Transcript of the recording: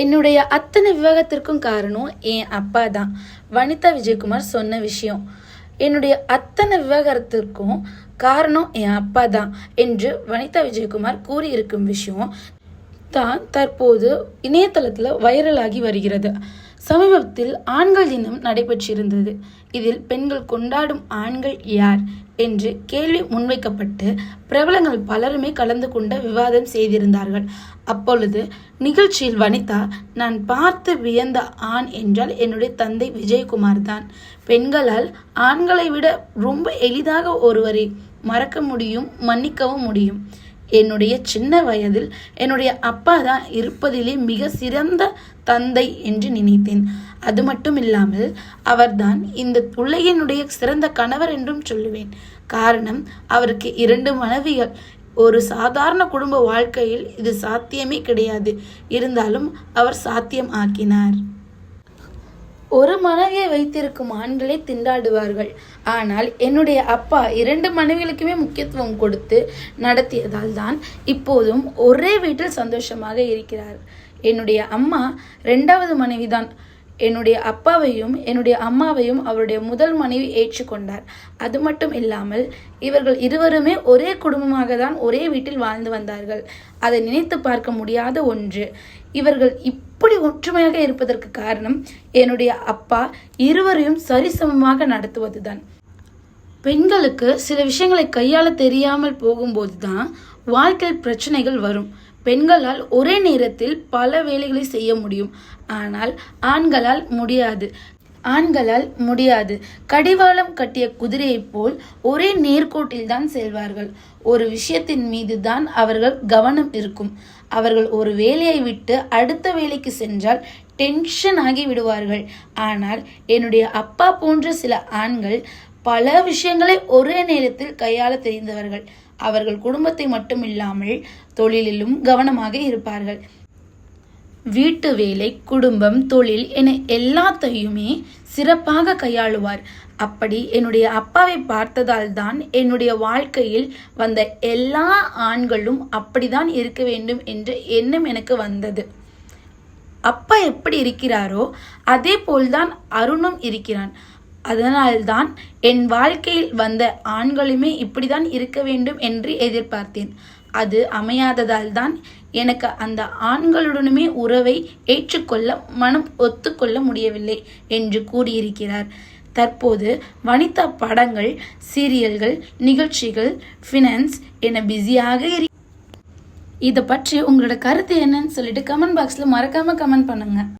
என்னுடைய அத்தனை விவாகத்திற்கும் காரணம் என் அப்பா தான். வனிதா விஜயகுமார் சொன்ன விஷயம். என்னுடைய அத்தனை விவாகரத்திற்கும் காரணம் என் அப்பா தான் என்று வனிதா விஜயகுமார் கூறியிருக்கும் விஷயம் தான் தற்போது இணையதளத்தில் வைரலாகி வருகிறது. சமீபத்தில் ஆண்கள் தினம் நடைபெற்றிருந்தது. இதில் பெண்கள் கொண்டாடும் ஆண்கள் யார் என்று கேள்வி முன்வைக்கப்பட்டு பிரபலங்கள் பலருமே கலந்து கொண்ட விவாதம் செய்திருந்தார்கள். அப்பொழுது நிகழ்ச்சியில் வனிதா நான் பார்த்து வியந்த ஆண் என்றால் என்னுடைய தந்தை விஜயகுமார் தான் பெண்களால் ஆண்களை விட ரொம்ப எளிதாக ஒருவரை மறக்க முடியும் மன்னிக்கவும் முடியும். என்னுடைய சின்ன வயதில் என்னுடைய அப்பா தான் இருப்பதிலே மிக சிறந்த தந்தை என்று நினைத்தேன். அது மட்டும் இல்லாமல் அவர்தான் இந்த உலகினுடைய சிறந்த கணவர் என்றும் சொல்லுவேன். காரணம் அவருக்கு இரண்டு மனைவிகள். ஒரு சாதாரண குடும்ப வாழ்க்கையில் இது சாத்தியமே கிடையாது. இருந்தாலும் அவர் சாத்தியம் ஆக்கினார். ஒரு மனைவியை வைத்திருக்கும் ஆண்களே திண்டாடுவார்கள். ஆனால் என்னுடைய அப்பா இரண்டு மனைவிகளுக்குமே முக்கியத்துவம் கொடுத்து நடத்தியதால் தான் இப்போதும் ஒரே வீட்டில் சந்தோஷமாக இருக்கிறார். என்னுடைய அம்மா ரெண்டாவது மனைவிதான். என்னுடைய அப்பாவையும் என்னுடைய அம்மாவையும் அவருடைய முதல் மனைவி ஏற்றுக்கொண்டார். அது மட்டும் இல்லாமல் இவர்கள் இருவருமே ஒரே குடும்பமாக தான் ஒரே வீட்டில் வாழ்ந்து வந்தார்கள். அதை நினைத்து பார்க்க முடியாத ஒன்று. இவர்கள் இப்படி ஒற்றுமையாக இருப்பதற்கு காரணம் என்னுடைய அப்பா இருவரையும் சரிசமமாக நடத்துவதுதான். பெண்களுக்கு சில விஷயங்களை கையாள தெரியாமல் போகும்போது தான் வாழ்க்கையில் பிரச்சனைகள் வரும். பெண்களால் ஒரே நேரத்தில் பல வேலைகளை செய்ய முடியும். ஆனால் ஆண்களால் முடியாது. ஆண்களால் முடியாது. கடிவாளம் கட்டிய குதிரையைப் போல் ஒரே நேர்கோட்டில் தான் செல்வார்கள். ஒரு விஷயத்தின் மீது தான் அவர்கள் கவனம் இருக்கும். அவர்கள் ஒரு வேலையை விட்டு அடுத்த வேலைக்கு சென்றால் டென்ஷன் ஆகி விடுவார்கள். ஆனால் என்னுடைய அப்பா போன்ற சில ஆண்கள் பல விஷயங்களை ஒரே நேரத்தில் கையாள தெரிந்தவர்கள். அவர்கள் குடும்பத்தை மட்டும் இல்லாமல் தொழிலிலும் கவனமாக இருப்பார்கள். வீட்டு வேலை குடும்பம் தொழில் என எல்லாத்தையுமே சிறப்பாக கையாளுவார். அப்படி என்னுடைய அப்பாவை பார்த்ததால் தான் என்னுடைய வாழ்க்கையில் வந்த எல்லா ஆண்களும் அப்படிதான் இருக்க வேண்டும் என்ற எண்ணம் எனக்கு வந்தது. அப்பா எப்படி இருக்கிறாரோ அதே போல்தான் அருணும் இருக்கிறான். அதனால்தான் என் வாழ்க்கையில் வந்த ஆண்களுமே இப்படிதான் இருக்க வேண்டும் என்று எதிர்பார்த்தேன். அது அமையாததால் தான் எனக்கு அந்த ஆண்களுடனுமே உறவை ஏற்றுக்கொள்ள மனம் ஒத்துக்கொள்ள முடியவில்லை என்று கூறியிருக்கிறார். தற்போது வனிதா படங்கள் சீரியல்கள் நிகழ்ச்சிகள் ஃபினான்ஸ் என பிஸியாக இரு இதை பற்றி உங்களோட கருத்து என்னன்னு சொல்லிட்டு கமெண்ட் பாக்ஸில் மறக்காமல் கமெண்ட் பண்ணுங்கள்